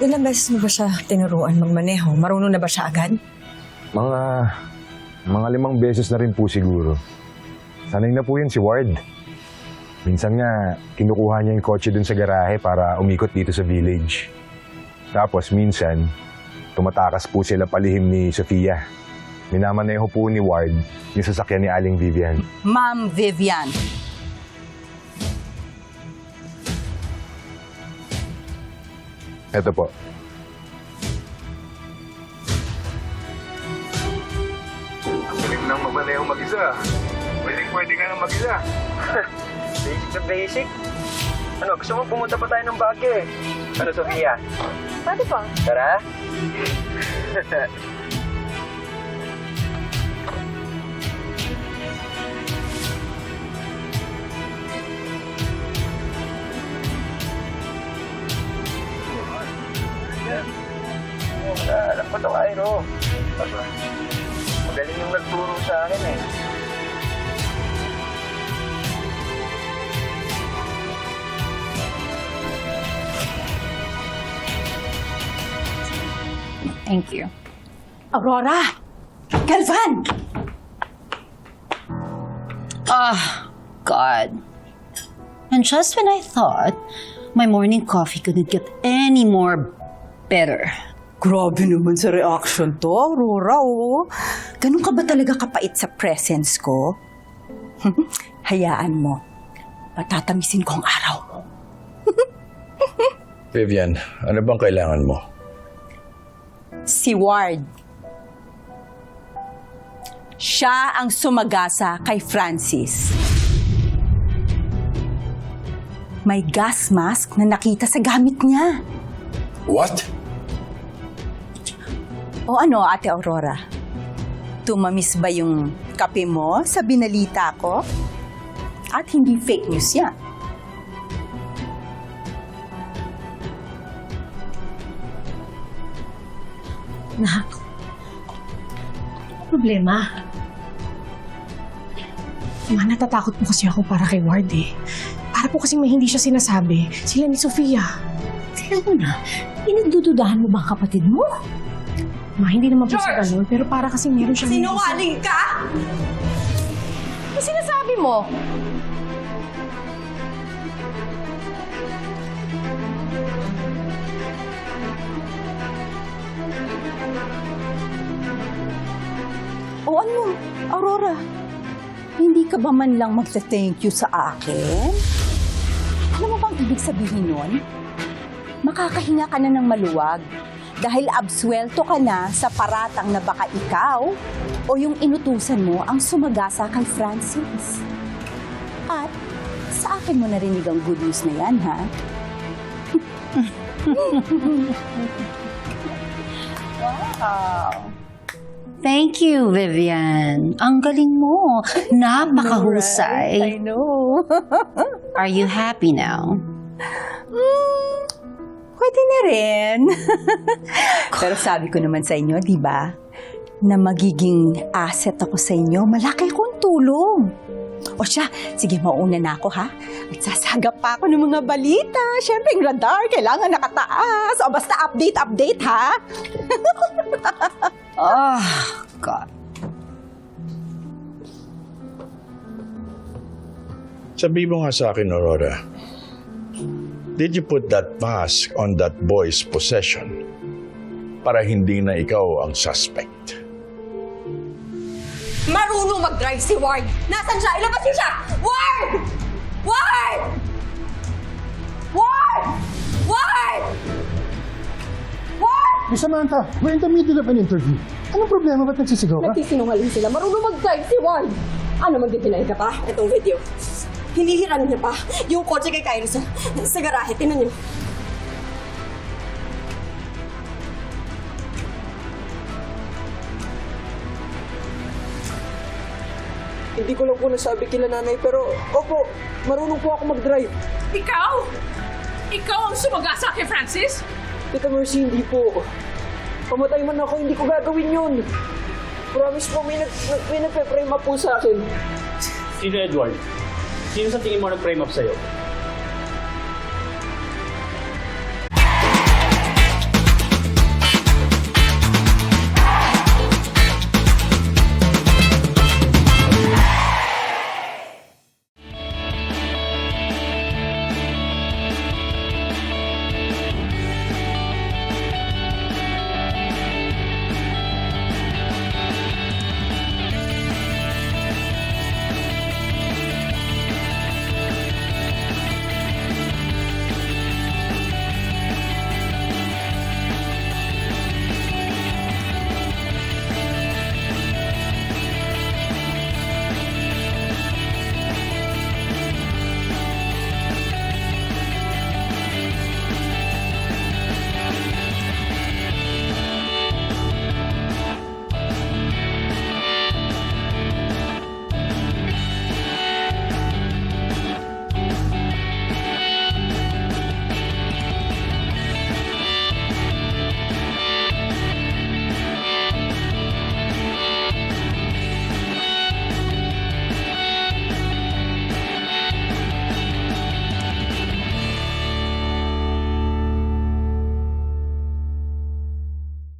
Ilang beses mo ba siya tinuruan magmaneho? Marunong na ba siya agad? Mga, mga limang beses na rin po siguro. Sanay na po yun si Ward. Minsan nga, kinukuha niya yung kotse dun sa garahe para umikot dito sa village. Tapos minsan, tumatakas po sila palihim ni Sofia. Minamaneho po ni Ward yung sasakyan ni Aling Vivian. Ma'am Vivian. Eto po. Ang galing nang mamaneho mag-isa. Pwede, pwede ka nang mag-isa. Basic na basic. Ano, gusto mo pumunta pa tayo ng Baguio eh. Ano, Sofia? Pwede pa. Tara. ko to, Cairo. Aba, Magaling yung nagturo sa akin eh. Thank you. Aurora! Galvan! Ah, God. And just when I thought my morning coffee couldn't get any more better. Grabe naman sa reaction to, Aurora, oh. Ganun ka ba talaga kapait sa presence ko? Hayaan mo. Patatamisin ko ang araw mo. Vivian, ano bang kailangan mo? Si Ward. Siya ang sumagasa kay Francis. May gas mask na nakita sa gamit niya. What? O ano, Ate Aurora? Tumamis ba yung kape mo sa binalita ko? At hindi fake news yan. Nak, problema. Ma, natatakot po kasi ako para kay Ward eh. Para po kasi may hindi siya sinasabi. Sila ni Sofia. Teka muna, pinagdududahan mo ba ang kapatid mo? Ma, hindi naman po sa ganun, pero para kasi meron siyang... Sinungaling ka? Ano sinasabi mo? O ano, Aurora? Hindi ka ba man lang magsa-thank you sa akin? Alam mo bang ibig sabihin nun? Makakahinga ka na ng maluwag dahil absuelto ka na sa paratang na baka ikaw o yung inutusan mo ang sumagasa kay Francis. At sa akin mo narinig ang good news na yan, ha? Thank you, Vivian. Ang galing mo. Napakahusay. know. Are you happy now? Pwede na rin. Pero sabi ko naman sa inyo, di ba? Na magiging asset ako sa inyo. Malaki akong tulong. O siya, sige mauna na ako ha. At sasagap pa ako ng mga balita. Siyempre, yung radar, kailangan nakataas. O basta update, update ha. Oh, God. Sabi mo nga sa akin, Aurora. Did you put that mask on that boy's possession para hindi na ikaw ang suspect? Marunong mag-drive si Ward! Nasaan siya? Ilabas niyo siya! Ward! Ward! Ward! Ward! Ward! Miss Samantha, we're in the middle of an interview. Anong problema? Ba't nagsisigaw ka? Nagsisinungaling sila. Marunong mag-drive si Ward! Ano magdidinay ka pa? Itong video. Hinihirang niya pa yung kotse kay Kyrie sa, sa garahe. Tinan niyo. Hindi ko lang po nasabi kila nanay, pero opo, marunong po ako mag-drive. Ikaw? Ikaw ang sumagasa kay Francis? Tita Mercy, hindi po. Pamatay man ako, hindi ko gagawin yun. Promise po, may, nag, may nagpe-frame up po sa akin. Sino Edward? Sino sa tingin mo nag-frame up sa'yo?